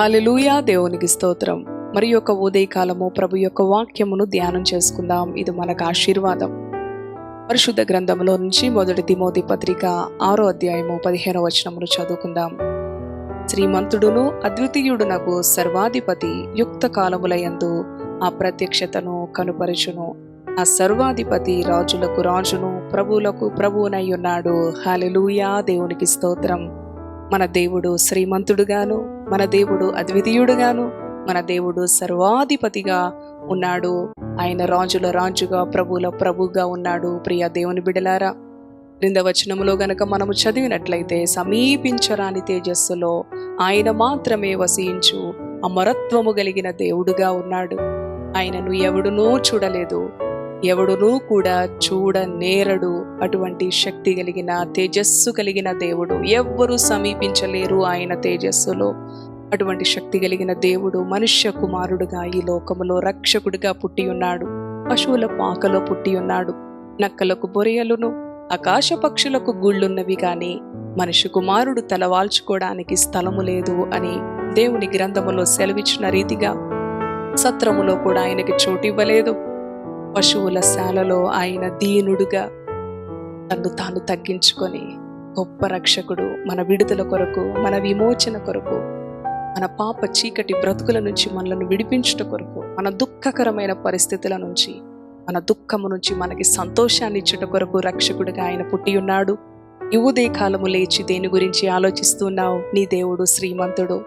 Hallelujah దేవునికి స్తోత్రం. మరి యొక్క ఉదయకాలము ప్రభు యొక్క వాక్యమును ధ్యానం చేసుకుందాం. ఇది మనకు ఆశీర్వాదం. పరిశుద్ధ గ్రంథంలో నుంచి మొదటి తిమోతి పత్రిక ఆరో అధ్యాయము పదిహేనవ వచనమును చదువుకుందాం. శ్రీమంతుడును అద్వితీయుడునకు సర్వాధిపతి యుక్త కాలములయందు ఆ ప్రత్యక్షతను కనుపరచును. ఆ సర్వాధిపతి రాజులకు రాజును ప్రభువులకు ప్రభువునై ఉన్నాడు. హాలెలూయా దేవునికి స్తోత్రం. మన దేవుడు శ్రీమంతుడుగాను మన దేవుడు అద్వితీయుడుగాను మన దేవుడు సర్వాధిపతిగా ఉన్నాడు. ఆయన రాజుల రాజుగా ప్రభుల ప్రభుగా ఉన్నాడు. ప్రియ దేవుని బిడలారా క్రింద వచనములో గనక మనము చదివినట్లయితే సమీపించరాని తేజస్సులో ఆయన మాత్రమే వసించు అమరత్వము కలిగిన దేవుడుగా ఉన్నాడు. ఆయనను ఎవడునూ చూడలేదు. ఎవడునూ కూడా చూడ నేరడు అటువంటి శక్తి కలిగిన తేజస్సు కలిగిన దేవుడు ఎవ్వరూ సమీపించలేరు ఆయన తేజస్సులో. అటువంటి శక్తి కలిగిన దేవుడు మనుష్య కుమారుడుగా ఈ లోకములో రక్షకుడిగా పుట్టి ఉన్నాడు. పశువుల పాకలో పుట్టి ఉన్నాడు. నక్కలకు బొరియలును ఆకాశ పక్షులకు గుళ్ళున్నవి గాని మనిషి కుమారుడు తలవాల్చుకోవడానికి స్థలము లేదు అని దేవుని గ్రంథములో సెలవిచ్చిన రీతిగా సత్రములో కూడా ఆయనకి చోటు ఇవ్వలేదు పశువుల శాలలో ఆయన దీనుడుగా తను తాను తగ్గించుకొని గొప్ప రక్షకుడు మన విడుదల కొరకు మన విమోచన కొరకు మన పాప చీకటి బ్రతుకుల నుంచి మనలను విడిపించుట కొరకు మన దుఃఖకరమైన పరిస్థితుల నుంచి మన దుఃఖము నుంచి మనకి సంతోషాన్ని ఇచ్చుట కొరకు రక్షకుడిగా ఆయన పుట్టి ఉన్నాడు. ఈ కాలము లేచి దేని గురించి ఆలోచిస్తున్నావు? నీ దేవుడు శ్రీమంతుడు.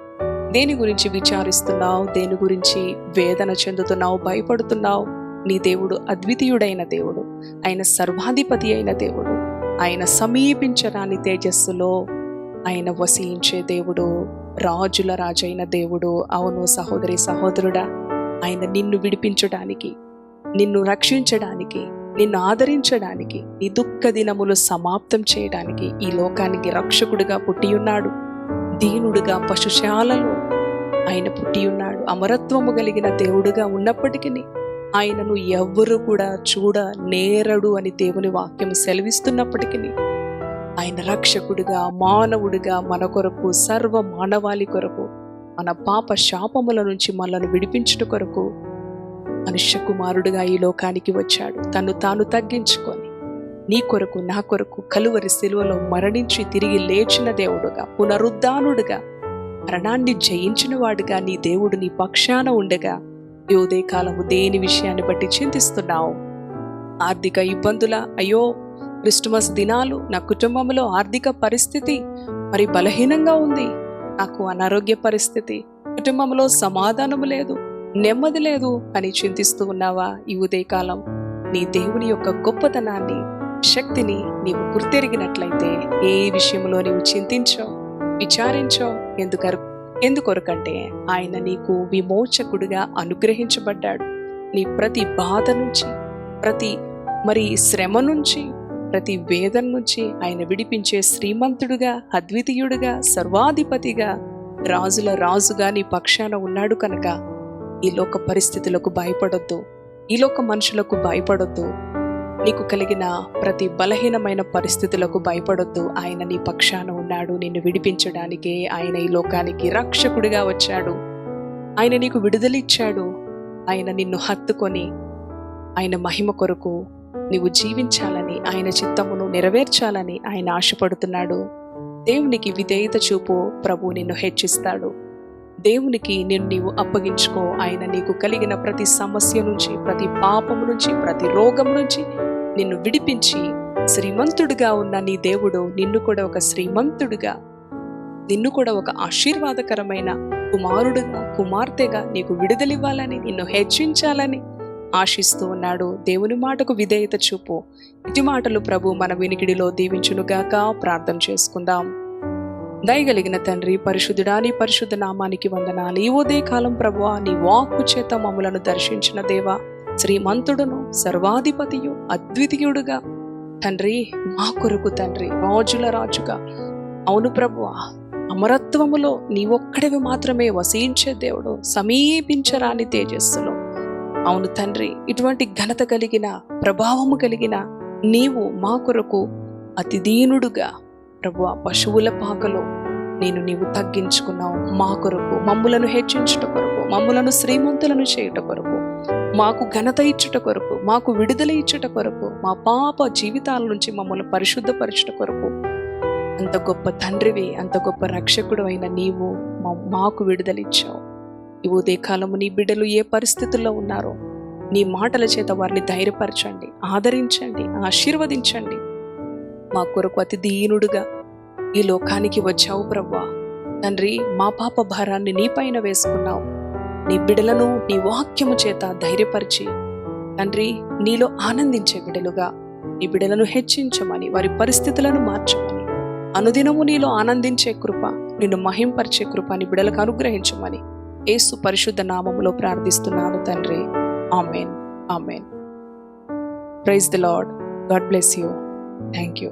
దేని గురించి విచారిస్తున్నావు? దేని గురించి వేదన చెందుతున్నావు? భయపడుతున్నావు? నీ దేవుడు అద్వితీయుడైన దేవుడు. ఆయన సర్వాధిపతి అయిన దేవుడు. ఆయన సమీపించరాని తేజస్సులో ఆయన వసించే దేవుడు. రాజుల రాజైన దేవుడు. అవును సహోదరి సహోదరుడా ఆయన నిన్ను విడిపించడానికి నిన్ను రక్షించడానికి నిన్ను ఆదరించడానికి నీ దుఃఖ దినములు సమాప్తం చేయడానికి ఈ లోకానికి రక్షకుడిగా పుట్టి ఉన్నాడు దీనుడుగా పశుశాలలో ఆయన పుట్టి ఉన్నాడు అమరత్వము కలిగిన దేవుడుగా ఉన్నప్పటికీ ఆయనను ఎవ్వరు కూడా చూడ నేరడు అని దేవుని వాక్యం సెలవిస్తున్నప్పటికీ ఆయన రక్షకుడిగా మానవుడిగా మన కొరకు సర్వ మానవాళి కొరకు మన పాప శాపముల నుంచి మనల్ని విడిపించుట కొరకు మనుష్య కుమారుడిగా ఈ లోకానికి వచ్చాడు. తను తాను తగ్గించుకొని నీ కొరకు నా కొరకు కలువరి శిలువలో మరణించి తిరిగి లేచిన దేవుడుగా పునరుద్ధానుడుగా మరణాన్ని జయించిన వాడుగా నీ దేవుడు నీ పక్షాన ఉండగా ఈ ఉదయకాలము దేని విషయాన్ని బట్టి చింతిస్తున్నావు? ఆర్థిక ఇబ్బందుల అయ్యో క్రిస్టమస్ దినాలు నా కుటుంబంలో ఆర్థిక పరిస్థితి మరి బలహీనంగా ఉంది. నాకు అనారోగ్య పరిస్థితి కుటుంబంలో సమాధానము లేదు నెమ్మది లేదు అని చింతిస్తూ ఉన్నావా ఈ ఉదయకాలం? నీ దేవుని యొక్క గొప్పతనాన్ని శక్తిని నీవు గుర్తెరిగినట్లయితే ఏ విషయంలో నీవు చింతించో విచారించో ఎందుకరు ఎందుకొరకంటే ఆయన నీకు విమోచకుడిగా అనుగ్రహించబడ్డాడు. నీ ప్రతి బాధ నుంచి ప్రతి మరి శ్రమ నుంచి ప్రతి వేదన నుంచి ఆయన విడిపించే శ్రీమంతుడుగా అద్వితీయుడుగా సర్వాధిపతిగా రాజుల రాజుగా నీ పక్షాన ఉన్నాడు కనుక ఈ లోక పరిస్థితులకు భయపడొద్దు. ఈ లోక మనుషులకు భయపడొద్దు. నీకు కలిగిన ప్రతి బలహీనమైన పరిస్థితులకు భయపడొద్దు. ఆయన నీ పక్షాన ఉన్నాడు. నిన్ను విడిపించడానికి ఆయన ఈ లోకానికి రక్షకుడిగా వచ్చాడు. ఆయన నీకు విడుదలిచ్చాడు ఆయన నిన్ను హత్తుకొని ఆయన మహిమ కొరకు నీవు జీవించాలని ఆయన చిత్తమును నెరవేర్చాలని ఆయన ఆశపడుతున్నాడు. దేవునికి విధేయత చూపు ప్రభు నిన్ను హెచ్చిస్తాడు. దేవునికి నిన్ను నీవు అప్పగించుకో. ఆయన నీకు కలిగిన ప్రతి సమస్య నుంచి ప్రతి పాపము నుంచి ప్రతి రోగం నుంచి నిన్ను విడిపించి శ్రీమంతుడుగా ఉన్న నీ దేవుడు నిన్ను కూడా ఒక శ్రీమంతుడుగా నిన్ను కూడా ఒక ఆశీర్వాదకరమైన కుమారుడుగా కుమార్తెగా నీకు విడుదలివ్వాలని నిన్ను హెచ్చించాలని ఆశిస్తూ ఉన్నాడు. దేవుని మాటకు విధేయత చూపు. ఇటు మాటలు ప్రభు మన వినికిడిలో దీవించునుగాక ప్రార్థన చేసుకుందాం. దయగలిగిన తండ్రి పరిశుద్ధుడా నీ పరిశుద్ధ నామానికి వందనాలు. ఈ ఉదయకాలం ప్రభు ప్రభువా నీ వాక్కు చేత మమ్మలను దర్శించిన దేవా శ్రీమంతుడును సర్వాధిపతియు అద్వితీయుడుగా. తండ్రి మా కొరకు తండ్రి రాజుల రాజుగా. అవును ప్రభువ అమరత్వములో నీ ఒక్కడివి మాత్రమే వసించే దేవుడు సమీపించరాని తేజస్సులో. అవును తండ్రి ఇటువంటి ఘనత కలిగిన ప్రభావము కలిగిన నీవు మా కొరకు అతిదీనుడుగా. ప్రభువ ప్రభు పశువుల పాకలో నేను నీవు తగ్గించుకున్నావు మా కొరకు మమ్ములను హెచ్చించుట కొరకు మమ్ములను శ్రీమంతులను చేయుట కొరకు. మాకు ఘనత ఇచ్చుట కొరకు మాకు విడుదల ఇచ్చుట కొరకు మా పాప జీవితాల నుంచి మమ్మల్ని పరిశుద్ధపరచుట కొరకు. అంత గొప్ప తండ్రివి అంత గొప్ప రక్షకుడు అయిన నీవు మా- మాకు విడుదలిచ్చావు ఈ ఉదయకాలము నీ బిడ్డలు ఏ పరిస్థితుల్లో ఉన్నారో నీ మాటల చేత వారిని ధైర్యపరచండి ఆదరించండి ఆశీర్వదించండి. మా కొరకు అతి దీనుడుగా ఈ లోకానికి వచ్చావు ప్రవ్వా. తండ్రి మా పాప భారాన్ని నీ పైన వేసుకున్నావు. నీ బిడలను నీ వాక్యము చేత ధైర్యపరిచి తండ్రి నీలో ఆనందించే బిడలుగా నీ బిడలను హెచ్చించమని వారి పరిస్థితులను మార్చమని అనుదినము నీలో ఆనందించే కృప నిన్ను మహింపరిచే కృప నీ బిడలకు అనుగ్రహించమని ఏసు పరిశుద్ధ నామములో ప్రార్థిస్తున్నాను తండ్రి. Amen. Amen. Praise the lord. God bless you. Thank you